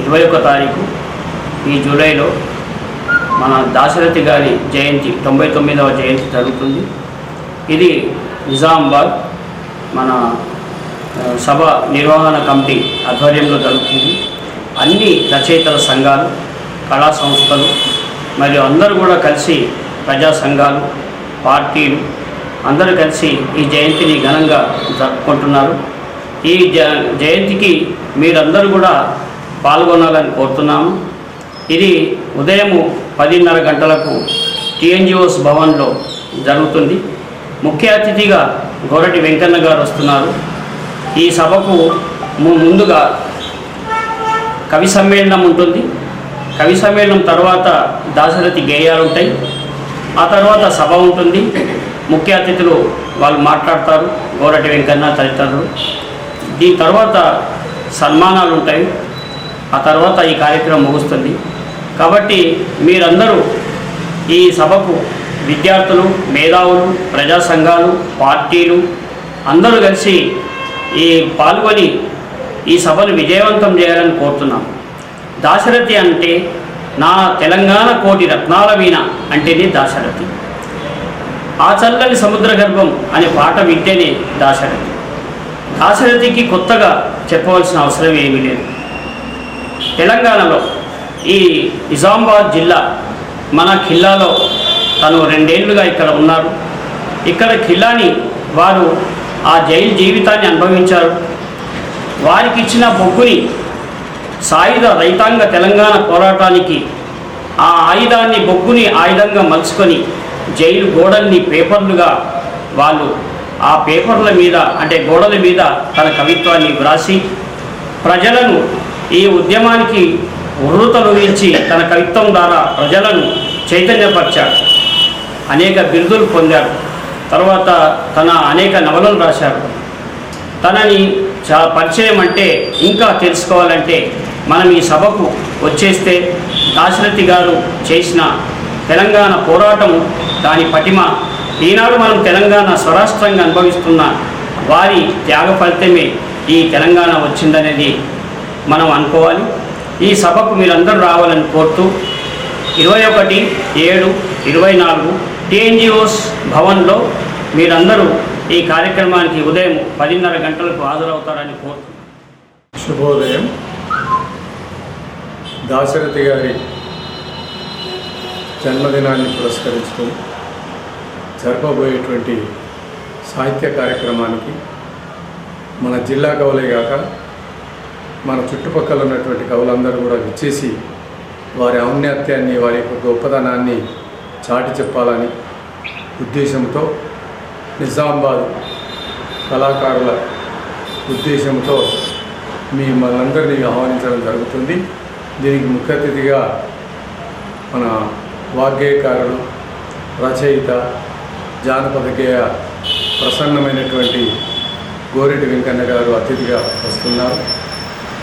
ఇరవై ఒక్క తారీఖు ఈ జూలైలో మన దాశరథి గారి జయంతి తొంభై తొమ్మిదవ జయంతి జరుగుతుంది. ఇది నిజామాబాద్ మన సభ నిర్వహణ కమిటీ ఆధ్వర్యంలో జరుగుతుంది. అన్ని రచయితల సంఘాలు కళా సంస్థలు మరియు అందరూ కూడా కలిసి ప్రజా సంఘాలు పార్టీలు అందరూ కలిసి ఈ జయంతిని ఘనంగా జరుపుకుంటున్నారు. ఈ జ జయంతికి మీరందరూ కూడా పాల్గొనాలని కోరుతున్నాము. ఇది ఉదయం పదిన్నర గంటలకు టీఎన్జిఓస్ భవన్లో జరుగుతుంది. ముఖ్య అతిథిగా గోరటి వెంకన్న గారు వస్తున్నారు. ఈ సభకు ము- ముందుగా కవి సమ్మేళనం ఉంటుంది. కవి సమ్మేళనం తర్వాత దాశరథి గేయాలు ఉంటాయి. ఆ తర్వాత సభ ఉంటుంది. ముఖ్య అతిథులు వాళ్ళు మాట్లాడతారు. గోరటి వెంకన్న తదితరులు. దీని తర్వాత సన్మానాలు ఉంటాయి. ఆ తర్వాత ఈ కార్యక్రమం ముగుస్తుంది. కాబట్టి మీరందరూ ఈ సభకు విద్యార్థులు మేధావులు ప్రజా సంఘాలు పార్టీలు అందరూ కలిసి ఈ పాల్గొని ఈ సభను విజయవంతం చేయాలని కోరుతున్నాం. దాశరథి అంటే నా తెలంగాణ కోటి రత్నాల వీణ అంటేనే దాశరథి. ఆ చల్లని సముద్ర గర్భం అనే పాట వింటేనే దాశరథి. దాశరథికి కొత్తగా చెప్పవలసిన అవసరం ఏమీ లేదు. తెలంగాణలో ఈ నిజామాబాద్ జిల్లా మన ఖిల్లాలో తను రెండేళ్ళుగా ఇక్కడ ఉన్నారు. ఇక్కడ ఖిల్లాని వారు ఆ జైలు జీవితాన్ని అనుభవించారు. వారికి ఇచ్చిన బొగ్గుని సాయుధ రైతాంగ తెలంగాణ పోరాటానికి ఆ ఆయుధాన్ని బొగ్గుని ఆయుధంగా మలుచుకొని జైలు గోడల్ని పేపర్లుగా వాళ్ళు ఆ పేపర్ల మీద అంటే గోడల మీద తన కవిత్వాన్ని వ్రాసి ప్రజలను ఈ ఉద్యమానికి ఉర్రూతలూగించి తన కవిత్వం ద్వారా ప్రజలను చైతన్యపరిచాడు. అనేక బిరుదులు పొందారు తర్వాత తన అనేక నవలలు రాశారు తనని చా పరిచయం అంటే ఇంకా తెలుసుకోవాలంటే మనం ఈ సభకు వచ్చేస్తే దాశరథి గారు చేసిన తెలంగాణ పోరాటం దాని పటిమ ఈనాడు మనం తెలంగాణ స్వరాష్ట్రంగా అనుభవిస్తున్న వారి త్యాగ ఫలితమే ఈ తెలంగాణ వచ్చిందనేది మనం అనుకోవాలి. ఈ సభకు మీరందరూ రావాలని కోరుతూ ఇరవై ఒకటి ఏడు ఇరవై నాలుగు టీఎన్జిఓస్ భవన్లో మీరందరూ ఈ కార్యక్రమానికి ఉదయం పదిన్నర గంటలకు హాజరవుతారని కోరుతున్నాను శుభోదయం. దాశరథి గారి జన్మదినాన్ని పురస్కరించుకొని జరపబోయేటువంటి సాహిత్య కార్యక్రమానికి మన జిల్లా కవలే కాక మన చుట్టుపక్కల ఉన్నటువంటి కవులందరూ కూడా విచ్చేసి వారి ఔన్నత్యాన్ని వారి యొక్క గొప్పదనాన్ని చాటి చెప్పాలని ఉద్దేశంతో నిజామాబాద్ కళాకారుల ఉద్దేశంతో మిమ్మల్ని ఆహ్వానించడం జరుగుతుంది. దీనికి ముఖ్య అతిథిగా మన వాగ్గేయకారుడు రచయిత జానపద గేయ ప్రసన్నమైనటువంటి గోరెడ్డి వెంకన్న గారు అతిథిగా వస్తున్నారు.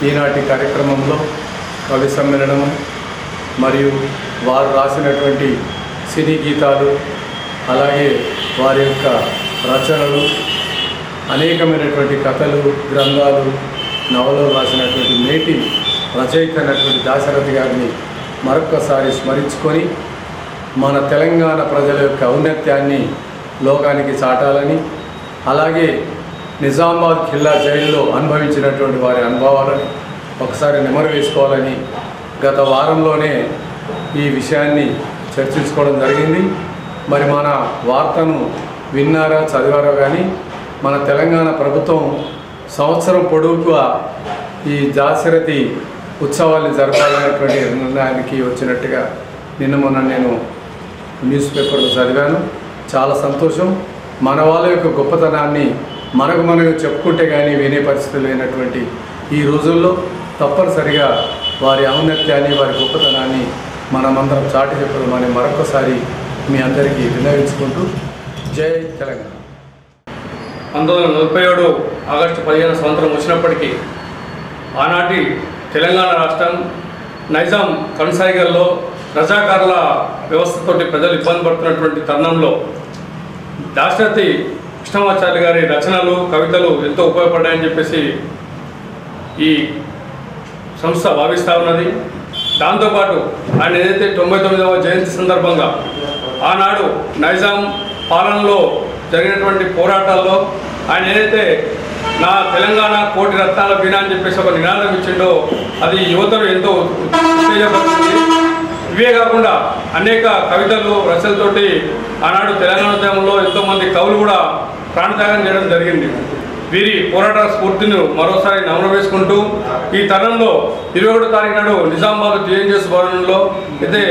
ఈనాటి కార్యక్రమంలో కవి సమ్మేళనము మరియు వారు రాసినటువంటి సినీ గీతాలు అలాగే వారి యొక్క రచనలు అనేకమైనటువంటి కథలు గ్రంథాలు నవలలు రాసినటువంటి నేటి రచయిత అయినటువంటి దాశరథి గారిని మరొక్కసారి స్మరించుకొని మన తెలంగాణ ప్రజల యొక్క ఔన్నత్యాన్ని లోకానికి చాటాలని అలాగే నిజామాబాద్ ఖిల్లా జైల్లో అనుభవించినటువంటి వారి అనుభవాలని ఒకసారి నెమరు వేసుకోవాలని గత వారంలోనే ఈ విషయాన్ని చర్చించుకోవడం జరిగింది. మరి మన వార్తను విన్నారా చదివారా కానీ మన తెలంగాణ ప్రభుత్వం సంవత్సరం పొడవుగా ఈ దాశరథి ఉత్సవాన్ని జరపాలనేటువంటి నిర్ణయానికి వచ్చినట్టుగా నిన్న మొన్న నేను న్యూస్ పేపర్లో చదివాను. చాలా సంతోషం. మన వాళ్ళ యొక్క గొప్పతనాన్ని మనకు మనకు చెప్పుకుంటే కానీ వినే పరిస్థితి లేనటువంటి ఈ రోజుల్లో తప్పనిసరిగా వారి ఔన్నత్యాన్ని వారి గొప్పతనాన్ని మనమందరం చాటి చెప్పడం అని మరొకసారి మీ అందరికీ విన్నవించుకుంటూ జై తెలంగాణ. పంతొమ్మిది వందల నలభై ఏడు ఆగస్టు పదిహేను సంవత్సరం వచ్చినప్పటికీ ఆనాటి తెలంగాణ రాష్ట్రం నైజాం కొనసాగల్లో రజాకారుల వ్యవస్థతోటి ప్రజలు ఇబ్బంది పడుతున్నటువంటి తరుణంలో దాశరథి కృష్ణమాచార్య గారి రచనలు కవితలు ఎంతో ఉపయోగపడ్డాయని చెప్పేసి ఈ సంస్థ భావిస్తూ ఉన్నది. దాంతోపాటు ఆయన ఏదైతే తొంభై తొమ్మిదవ జయంతి సందర్భంగా ఆనాడు నైజాం పాలనలో జరిగినటువంటి పోరాటాల్లో ఆయన ఏదైతే నా తెలంగాణ కోటి రత్నాల వీణ అని చెప్పేసి ఒక నినాదం ఇచ్చిండో అది యువతను ఎంతో ఉత్తేజపరుస్తుంది. ఇవే కాకుండా అనేక కవితలు రచనలతోటి ఆనాడు తెలంగాణ ఉద్యమంలో ఎంతోమంది కవులు కూడా ప్రాణత్యాగం చేయడం జరిగింది. వీరి పోరాట స్ఫూర్తిని మరోసారి నమన వేసుకుంటూ ఈ తరంలో ఇరవై ఒకటో తారీఖు నాడు నిజామాబాద్ టీఎన్జిఎస్ భవనంలో అయితే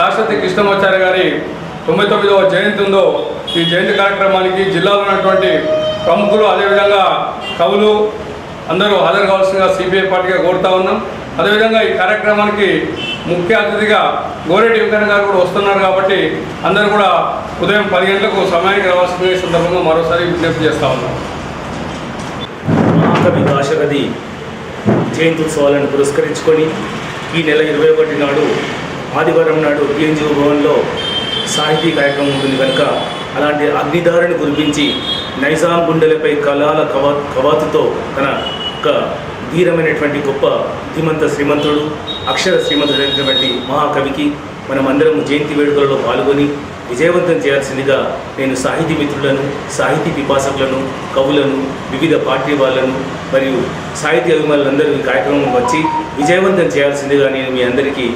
దాశరథి కృష్ణమాచార్య గారి తొంభై తొమ్మిదవ జయంతి ఉందో ఈ జయంతి కార్యక్రమానికి జిల్లాలో ఉన్నటువంటి ప్రముఖులు అదేవిధంగా కవులు అందరూ హాజరు కావాల్సిందిగా సిపిఐ పార్టీగా కోరుతా ఉన్నాం. అదేవిధంగా ఈ కార్యక్రమానికి ముఖ్య అతిథిగా గోరెడ్డి వెంకన్న గారు కూడా వస్తున్నారు కాబట్టి అందరూ కూడా ఉదయం పది గంటలకు సమయానికి రావాల్సిన సందర్భంగా మరోసారి విజ్ఞప్తి చేస్తా ఉన్నాం. మహాకవి దాశరథి జయంత్యుత్సవాలను పురస్కరించుకొని ఈ నెల ఇరవై ఒకటి నాడు ఆదివారం నాడు టీఎన్జిఓ భవన్లో సాహితీ కార్యక్రమం ఉంటుంది కనుక అలాంటి అగ్నిధారని కురిపించి నైజాం గుండెలపై కళాల కవా కవాతుతో తన ఒక ధీరమైనటువంటి గొప్ప ధీమంత శ్రీమంతుడు అక్షర శ్రీమంతుడైనటువంటి మహాకవికి మనమందరం జయంతి వేడుకలలో పాల్గొని విజయవంతం చేయాల్సిందిగా నేను సాహితీ మిత్రులను సాహితీ పిపాసకులను కవులను వివిధ పార్టీ వాళ్ళను మరియు సాహితీ అభిమానులందరూ ఈ కార్యక్రమం వచ్చి విజయవంతం చేయాల్సిందిగా నేను మీ అందరికీ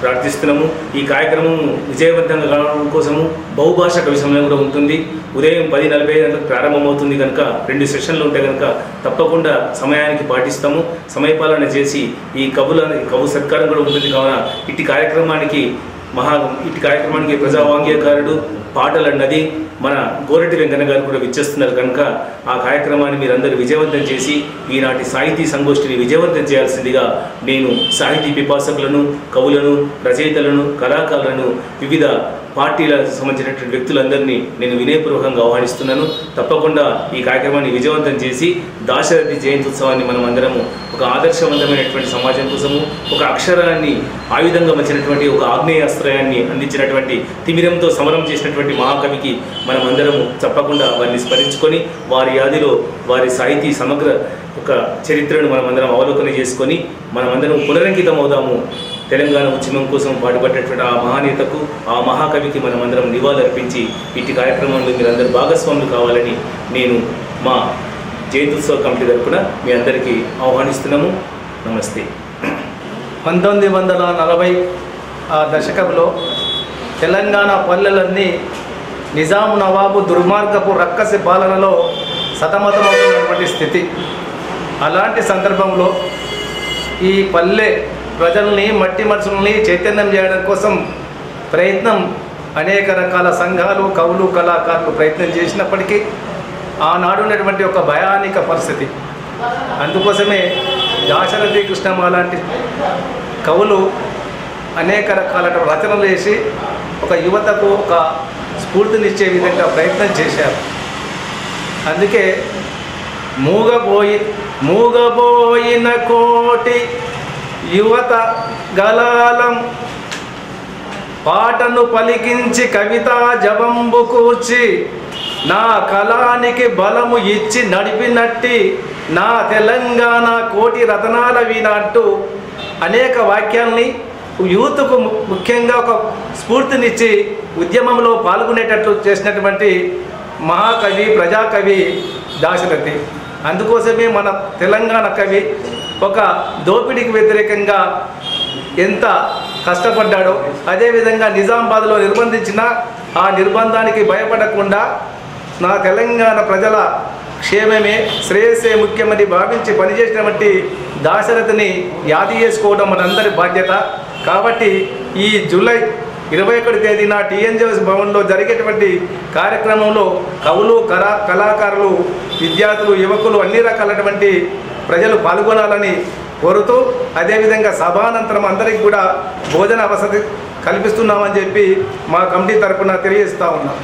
ప్రార్థిస్తున్నాము. ఈ కార్యక్రమం విజయవంతంగా కావడం కోసము బహుభాష కవి సమయం కూడా ఉంటుంది. ఉదయం పది నలభై ఐదు గంటలకు ప్రారంభమవుతుంది కనుక రెండు సెషన్లు ఉంటాయి కనుక తప్పకుండా సమయానికి పాటిస్తాము. సమయపాలన చేసి ఈ కవుల కవు సత్కారం కూడా ఉంటుంది. కావున ఇట్టి కార్యక్రమానికి మహా ఇటు కార్యక్రమానికి ప్రజావాంగ్యకారుడు పాటలు అన్నది మన గోరటి వెంకన్న గారు కూడా విచ్చేస్తున్నారు కనుక ఆ కార్యక్రమాన్ని మీరందరూ విజయవంతం చేసి ఈనాటి సాహితీ సంగోష్ఠిని విజయవంతం చేయాల్సిందిగా నేను సాహితీ పిపాసకులను కవులను రచయితలను కళాకారులను వివిధ పార్టీలకు సంబంధించినటువంటి వ్యక్తులందరినీ నేను వినయపూర్వకంగా ఆహ్వానిస్తున్నాను. తప్పకుండా ఈ కార్యక్రమాన్ని విజయవంతం చేసి దాశరథి జయంతి ఉత్సవాన్ని మనం అందరము ఒక ఆదర్శవంతమైనటువంటి సమాజం కోసము ఒక అక్షరాన్ని ఆయుధంగా వచ్చినటువంటి ఒక ఆగ్నేయాస్త్రయాన్ని అందించినటువంటి తిమిరంతో సమరం చేసినటువంటి మహాకవికి మనం అందరము తప్పకుండా వారిని స్మరించుకొని వారి యాదిలో వారి సాహితీ సమగ్ర ఒక చరిత్రను మనం అందరం అవలోకన చేసుకొని మనమందరం పునరంకితం అవుదాము తెలంగాణ ఉద్యమం కోసం పాటుపడినటువంటి ఆ మహానేతకు ఆ మహాకవికి మనమందరం నివాళులర్పించి ఇట్టి కార్యక్రమంలో మీరందరూ భాగస్వాములు కావాలని నేను మా జయంత్యుత్సవ కమిటీ తరపున మీ అందరికీ ఆహ్వానిస్తున్నాము. నమస్తే. పంతొమ్మిది వందల నలభై ఆ దశకంలో తెలంగాణ పల్లెలన్నీ నిజాం నవాబు దుర్మార్గపు రక్కసి పాలనలో సతమతమవుతున్నటువంటి స్థితి. అలాంటి సందర్భంలో ఈ పల్లె ప్రజల్ని మట్టి మనుషుల్ని చైతన్యం చేయడం కోసం ప్రయత్నం అనేక రకాల సంఘాలు కవులు కళాకారులు ప్రయత్నం చేసినప్పటికీ ఆనాడు ఉన్నటువంటి ఒక భయానిక పరిస్థితి. అందుకోసమే దాశరథి కృష్ణమ్మ లాంటి కవులు అనేక రకాల రచనలు చేసి ఒక యువతకు ఒక స్ఫూర్తినిచ్చే విధంగా ప్రయత్నం చేశారు. అందుకే మూగబోయి మూగబోయిన కోటి యువత గలాలం. పాటను పలికించి కవితా జబంబు కూర్చి నా కళానికి బలము ఇచ్చి నడిపినట్టి నా తెలంగాణ కోటి రతనాల వీణంటూ అనేక వాక్యాల్ని యూత్కు ము- ముఖ్యంగా ఒక స్ఫూర్తినిచ్చి ఉద్యమంలో పాల్గొనేటట్లు చేసినటువంటి మహాకవి ప్రజాకవి దాశరథి. అందుకోసమే మన తెలంగాణ కవి ఒక దోపిడీకి వ్యతిరేకంగా ఎంత కష్టపడ్డాడో అదేవిధంగా నిజామాబాద్లో నిర్బంధించిన ఆ నిర్బంధానికి భయపడకుండా నా తెలంగాణ ప్రజల క్షేమమే శ్రేయస్సే ముఖ్యమని భావించి పనిచేసినటువంటి దాశరథిని యాది చేసుకోవడం మనందరి బాధ్యత. కాబట్టి ఈ జూలై ఇరవై ఒకటి తేదీన టీఎన్జిఎస్ భవన్లో జరిగేటువంటి కార్యక్రమంలో కవులు కళా కళాకారులు విద్యార్థులు యువకులు అన్ని రకాలైనటువంటి ప్రజలు పాల్గొనాలని కోరుతూ అదేవిధంగా సభానంతరం అందరికీ కూడా భోజన వసతి కల్పిస్తున్నామని చెప్పి మా కమిటీ తరఫున తెలియజేస్తూ ఉన్నాం.